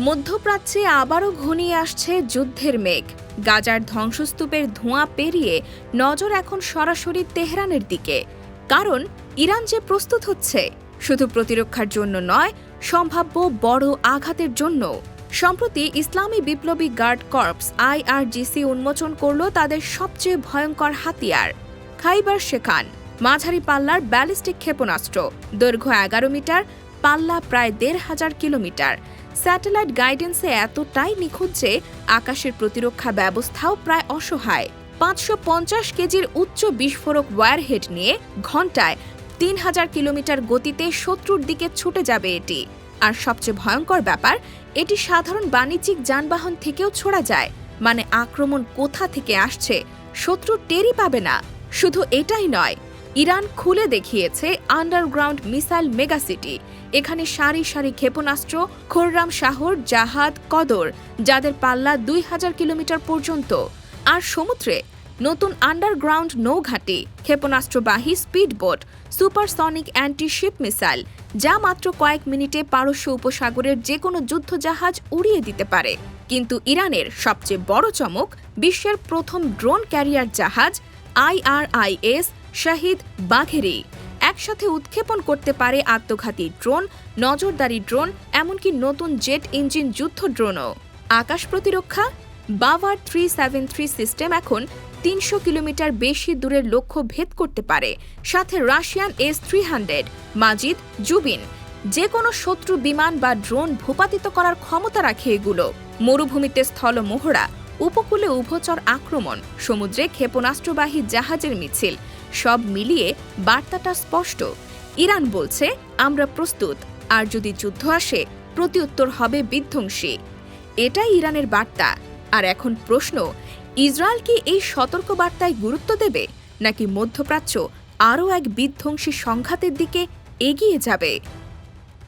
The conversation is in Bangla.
মধ্যপ্রাচ্যে আবারও ঘনিয়ে আসছে যুদ্ধের মেঘ। গাজার ধ্বংসস্তূপের ধোঁয়া পেরিয়ে নজর এখন সরাসরি তেহরানের দিকে। কারণ ইরান যে প্রস্তুত হচ্ছে, শুধু প্রতিরক্ষার জন্য নয়, সম্ভাব্য বড় আঘাতের জন্য সম্প্রতি ইসলামী বিপ্লবী গার্ড কর্পস আইআরজিসি উন্মোচন করল তাদের সবচেয়ে ভয়ঙ্কর হাতিয়ার, খাইবার শেখান, মাঝারি পাল্লার ব্যালিস্টিক ক্ষেপণাস্ত্র। দৈর্ঘ্য এগারো মিটার, পাল্লা প্রায় দেড় হাজার কিলোমিটার। স্যাটেলাইট গাইডেন্সে এতটাই নিখুঁত যে আকাশের প্রতিরক্ষা ব্যবস্থাও প্রায় অসহায়। পাঁচশো পঞ্চাশ কেজির উচ্চ বিস্ফোরক ওয়্যারহেড নিয়ে ঘন্টায় তিন হাজার কিলোমিটার গতিতে শত্রুর দিকে ছুটে যাবে এটি। আর সবচেয়ে ভয়ঙ্কর ব্যাপার, এটি সাধারণ বাণিজ্যিক যানবাহন থেকেও ছোড়া যায়। মানে আক্রমণ কোথা থেকে আসছে, শত্রু টেরই পাবে না। শুধু এটাই নয় ইরান খুলে দেখিয়েছে আন্ডারগ্রাউন্ড মিসাইল মেগাসিটি। এখানে সারি সারি ক্ষেপণাস্ত্র, খোররাম শাহর জাহাদ, কদর, যাদের পাল্লা দুই হাজার কিলোমিটার পর্যন্ত। আর সমুদ্রে নতুন আন্ডারগ্রাউন্ড নৌঘাঁটি, ক্ষেপণাস্ত্রবাহী speedboat, supersonic anti ship missile, যা মাত্র কয়েক মিনিটে পারস্য উপসাগরের যে কোনো যুদ্ধজাহাজ উড়িয়ে দিতে পারে। কিন্তু ইরানের সবচেয়ে বড় চমক বিশ্বের প্রথম ড্রোন ক্যারিয়ার জাহাজ, আইআরআইএস শাহিদ বাঘেরি একসাথে উৎক্ষেপণ করতে পারে আত্মঘাতী ড্রোন, নজরদারি ড্রোন, এমনকি নতুন জেট ইঞ্জিন যুদ্ধ ড্রোনও। আকাশ প্রতিরক্ষা Bavar three seven three system এখন তিনশো কিলোমিটার বেশি দূরের লক্ষ্য ভেদ করতে পারে। সাথে Russian S three hundred, Majid, Zubin. যে কোনো শত্রু বিমান বা ড্রোন ভূপাতিত করার ক্ষমতা রাখে এগুলো। মরুভূমিতে স্থল মোহরা, উপকূলে উভচর আক্রমণ, সমুদ্রে ক্ষেপণাস্ত্রবাহী জাহাজের মিছিল সব মিলিয়ে বার্তাটা স্পষ্ট। ইরান বলছে, আমরা প্রস্তুত, আর যদি যুদ্ধ আসে প্রতিউত্তর হবে বিধ্বংসী। এটাই ইরানের বার্তা। আর এখন প্রশ্ন, ইসরায়েল কি এই সতর্ক বার্তায় গুরুত্ব দেবে, নাকি মধ্যপ্রাচ্য আরও এক বিধ্বংসী সংঘাতের দিকে এগিয়ে যাবে?